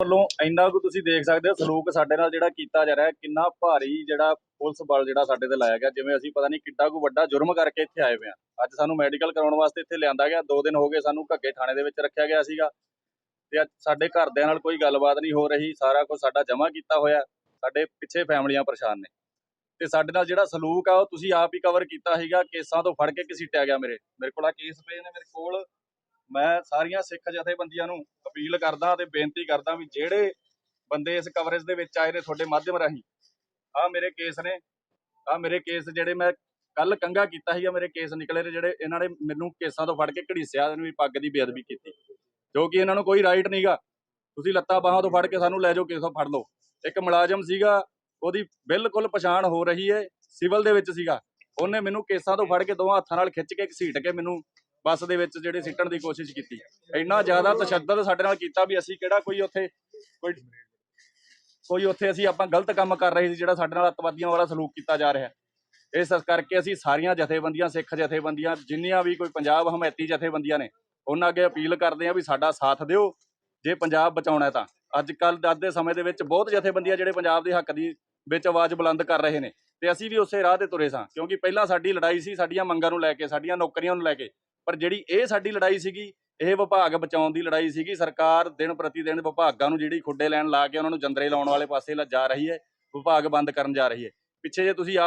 ਵੱਲੋਂ ਇੰਨਾ ਕੁ ਤੁਸੀਂ ਦੇਖ ਸਕਦੇ ਹੋ, ਸਲੂਕ ਸਾਡੇ ਨਾਲ ਜਿਹੜਾ ਕੀਤਾ ਜਾ ਰਿਹਾ ਕਿੰਨਾ ਭਾਰੀ ਜਿਹੜਾ ਪੁਲਿਸ ਬਲ ਜਿਹੜਾ ਸਾਡੇ ਤੇ ਲਾਇਆ ਗਿਆ, ਜਿਵੇਂ ਅਸੀਂ ਪਤਾ ਨਹੀਂ ਕਿੱਡਾ ਕੁ ਵੱਡਾ ਜੁਰਮ ਕਰਕੇ ਇੱਥੇ ਆਏ ਹੋਏ ਆ ਅੱਜ ਸਾਨੂੰ ਮੈਡੀਕਲ ਕਰਾਉਣ ਵਾਸਤੇ ਇੱਥੇ ਲਿਆਂਦਾ ਗਿਆ 2 ਦਿਨ ਹੋ ਗਏ ਸਾਨੂੰ ਘੱਗੇ ਥਾਣੇ ਦੇ ਵਿੱਚ ਰੱਖਿਆ ਗਿਆ ਸੀਗਾ। ਤੇ ਅੱਜ ਸਾਡੇ ਘਰਦਿਆਂ ਨਾਲ ਕੋਈ ਗੱਲਬਾਤ ਨਹੀਂ ਹੋ ਰਹੀ, ਸਾਰਾ ਕੁਝ ਸਾਡਾ ਜਮ੍ਹਾਂ ਕੀਤਾ ਹੋਇਆ, ਸਾਡੇ ਪਿੱਛੇ ਫੈਮਲੀਆਂ ਪਰੇਸ਼ਾਨ ਨੇ। ਤੇ ਸਾਡੇ ਨਾਲ ਜਿਹੜਾ ਸਲੂਕ ਆ, ਉਹ ਤੁਸੀਂ ਆਪ ਹੀ ਕਵਰ ਕੀਤਾ ਸੀਗਾ, ਕੇਸਾਂ ਤੋਂ ਫੜ ਕੇ ਘਸੀਟਿਆ ਗਿਆ ਮੇਰੇ। ਮੇਰੇ ਕੋਲ ਆ ਕੇਸ ਪਏ ਨੇ ਮੇਰੇ ਕੋਲ। ਮੈਂ ਸਾਰੀਆਂ ਸਿੱਖ ਜਥੇਬੰਦੀਆਂ ਨੂੰ ਅਪੀਲ ਕਰਦਾ ਤੇ ਬੇਨਤੀ ਕਰਦਾ ਵੀ ਜਿਹੜੇ ਬੰਦੇ ਇਸ ਕਵਰੇਜ ਦੇ ਵਿੱਚ ਆਏ ਨੇ ਤੁਹਾਡੇ ਮਾਧਿਅਮ ਰਾਹੀਂ ਆ ਮੇਰੇ ਕੇਸ ਨੇ ਆ ਮੇਰੇ ਕੇਸ ਜਿਹੜੇ ਮੈਂ ਕੱਲ ਕੰਗਾ ਕੀਤਾ ਸੀਗਾ, ਮੇਰੇ ਕੇਸ ਨਿਕਲੇ ਨੇ ਜਿਹੜੇ ਇਹਨਾਂ ਨੇ ਮੈਨੂੰ ਕੇਸਾਂ ਤੋਂ ਫੜ ਕੇ ਘੜੀਸਿਆ ਇਹਨੂੰ ਵੀ ਪੱਗ ਦੀ ਬੇਅਦਬੀ ਕੀਤੀ, ਜੋ ਕਿ ਇਹਨਾਂ ਨੂੰ ਕੋਈ ਰਾਈਟ ਨਹੀਂਗਾ ਤੁਸੀਂ ਲੱਤਾਂ ਬਾਹਾਂ ਤੋਂ ਫੜ ਕੇ ਸਾਨੂੰ ਲੈ ਜਾਓ, ਕੇਸੋਂ ਫੜ ਲਓ। ਇੱਕ ਮੁਲਾਜ਼ਮ ਸੀਗਾ, ਉਹਦੀ ਬਿਲਕੁਲ ਪਛਾਣ ਹੋ ਰਹੀ ਹੈ, ਸਿਵਲ ਦੇ ਵਿੱਚ ਸੀਗਾ। ਉਹਨੇ ਮੈਨੂੰ ਕੇਸਾਂ ਤੋਂ ਫੜ ਕੇ ਦੋਵਾਂ ਹੱਥਾਂ ਨਾਲ ਖਿੱਚ ਕੇ ਘਸੀਟ ਕੇ ਮੈਨੂੰ ਬੱਸ ਦੇ ਵਿੱਚ ਜਿਹੜੇ ਸਿੱਟਣ ਦੀ ਕੋਸ਼ਿਸ਼ ਕੀਤੀ। ਇੰਨਾ ਜ਼ਿਆਦਾ ਤਸ਼ੱਦਦ ਸਾਡੇ ਨਾਲ ਕੀਤਾ ਵੀ ਅਸੀਂ ਕਿਹੜਾ ਕੋਈ ਉੱਥੇ, ਕੋਈ ਕੋਈ ਉੱਥੇ ਅਸੀਂ ਆਪਾਂ ਗਲਤ ਕੰਮ ਕਰ ਰਹੇ ਸੀ, ਜਿਹੜਾ ਸਾਡੇ ਨਾਲ ਅੱਤਵਾਦੀਆਂ ਵਾਲਾ ਸਲੂਕ ਕੀਤਾ ਜਾ ਰਿਹਾ। ਇਸ ਕਰਕੇ ਅਸੀਂ ਸਾਰੀਆਂ ਜਥੇਬੰਦੀਆਂ, ਸਿੱਖ ਜਥੇਬੰਦੀਆਂ, ਜਿੰਨੀਆਂ ਵੀ ਕੋਈ ਪੰਜਾਬ ਹਮਾਇਤੀ ਜਥੇਬੰਦੀਆਂ ਨੇ, ਉਹਨਾਂ ਅੱਗੇ ਅਪੀਲ ਕਰਦੇ ਆ ਵੀ ਸਾਡਾ ਸਾਥ ਦਿਓ। ਜੇ ਪੰਜਾਬ ਬਚਾਉਣਾ ਤਾਂ। ਅੱਜ ਕੱਲ ਅੱਜ ਦੇ ਸਮੇਂ ਦੇ ਵਿੱਚ ਬਹੁਤ ਜਥੇਬੰਦੀਆਂ ਜਿਹੜੇ ਪੰਜਾਬ ਦੇ ਹੱਕ ਦੀ ਵਿੱਚ ਆਵਾਜ਼ ਬੁਲੰਦ ਕਰ ਰਹੇ ਨੇ। ਤੇ ਅਸੀਂ ਵੀ ਉਸੇ ਰਾਹ ਤੇ ਤੁਰੇ ਸਾਂ, ਕਿਉਂਕਿ ਪਹਿਲਾਂ ਸਾਡੀ ਲੜਾਈ ਸੀ, ਸਾਡੀਆਂ ਮੰਗਾਂ ਨੂੰ ਲੈ ਕੇ, ਸਾਡੀਆਂ ਨੌਕਰੀਆਂ ਨੂੰ ਲੈ ਕੇ। ਪਰ ਜਿਹੜੀ ਇਹ ਸਾਡੀ ਲੜਾਈ ਸੀਗੀ, ਇਹ ਵਿਭਾਗ ਬਚਾਉਣ ਦੀ ਲੜਾਈ ਸੀਗੀ। ਸਰਕਾਰ ਦਿਨ ਪ੍ਰਤੀ ਦਿਨ ਵਿਭਾਗਾਂ ਨੂੰ ਜਿਹੜੀ ਖੁੱਡੇ ਲੈਣ ਲਾ ਕੇ ਉਹਨਾਂ ਨੂੰ ਜੰਦਰੇ ਲਾਉਣ ਵਾਲੇ ਪਾਸੇ ਲਾ, ਜਾ ਰਹੀ ਹੈ, ਵਿਭਾਗ ਬੰਦ ਕਰਨ ਜਾ ਰਹੀ ਹੈ। ਪਿੱਛੇ ਜੇ ਤੁਸੀਂ